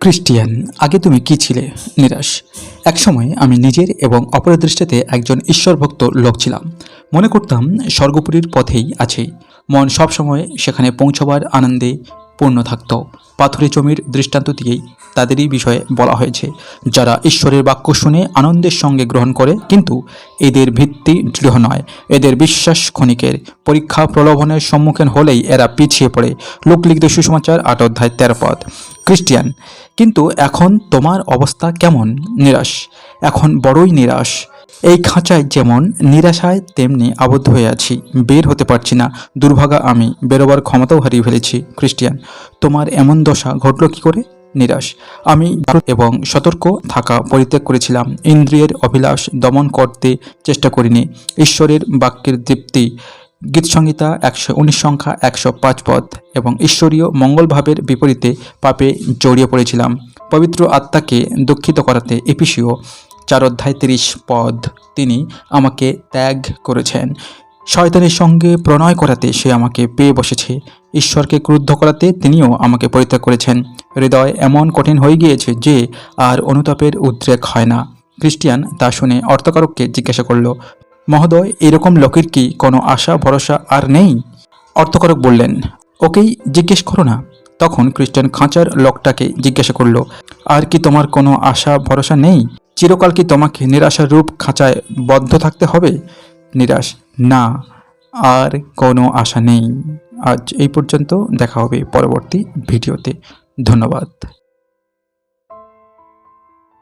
Cristian, আগে তুমি কি ছিলে? নিরাশ। একসময় আমি নিজের এবং অপরের দৃষ্টিতে একজন ঈশ্বরভক্ত লোক ছিলাম। মনে করতাম স্বর্গপুরীর পথেই আছে। মন সবসময় সেখানে পৌঁছবার আনন্দে পূর্ণ থাকত। পাথুরে জমির দৃষ্টান্ত দিয়েই তাদেরই বিষয়ে বলা হয়েছে। যারা ঈশ্বরের বাক্য শুনে আনন্দের সঙ্গে গ্রহণ করে, কিন্তু এদের ভিত্তি দৃঢ় নয়। এদের বিশ্বাস ক্ষণিকের পরীক্ষা প্রলোভনের সম্মুখীন হলেই এরা পিছিয়ে পড়ে। লোকলিখিত সুসমাচার, আট অধ্যায়, তেরো পদ। ক্রিস্টিয়ান কিন্তু এখন তোমার অবস্থা কেমন? নিরাশ। এখন বড়ই নিরাশ। এই খাঁচায় যেমন নিরাশায়, তেমনি আবদ্ধ হয়ে আছি। বের হতে পারছি না। দুর্ভাগা আমি। বেরোবার ক্ষমতাও হারিয়ে ফেলেছি। খ্রিস্টিয়ান, তোমার এমন দশা ঘটল কি করে? নিরাশ। আমি এবং সতর্ক থাকা পরিত্যাগ করেছিলাম। ইন্দ্রিয়ের অভিলাষ দমন করতে চেষ্টা করিনি। ঈশ্বরের বাক্যের দীপ্তি, গীতসংহিতা একশো উনিশ সংখ্যা একশো পাঁচ পদ এবং ঈশ্বরীয় মঙ্গলভাবের বিপরীতে পাপে জড়িয়ে পড়েছিলাম। পবিত্র আত্মাকে দুঃখিত করাতে এপিসিও চার অধ্যায় তিরিশ পদ তিনি আমাকে ত্যাগ করেছেন। শয়তানের সঙ্গে প্রণয় করাতে সে আমাকে পেয়ে বসেছে। ঈশ্বরকে ক্রুদ্ধ করাতে তিনিও আমাকে পরিত্যাগ করেছেন। হৃদয় এমন কঠিন হয়ে গিয়েছে যে আর অনুতাপের উদ্রেক হয় না। ক্রিস্টিয়ান তা শুনে অর্থকারককে জিজ্ঞাসা করল, মহোদয়, এরকম লোকের কি কোনো আশা, ভরসা আর নেই? অর্থকারক বললেন, ওকেই জিজ্ঞেস করো না। তখন খ্রিস্টান খাঁচার লোকটাকে জিজ্ঞাসা করল, আর কি তোমার কোনো আশা, ভরসা নেই? চিরকাল কি তোমাকে নিরাশার রূপ খাঁচায় বদ্ধ থাকতে হবে? নিরাশ, না, আর কোনো আশা নেই। আজ এই পর্যন্ত দেখা হবে পরবর্তী ভিডিওতে। ধন্যবাদ।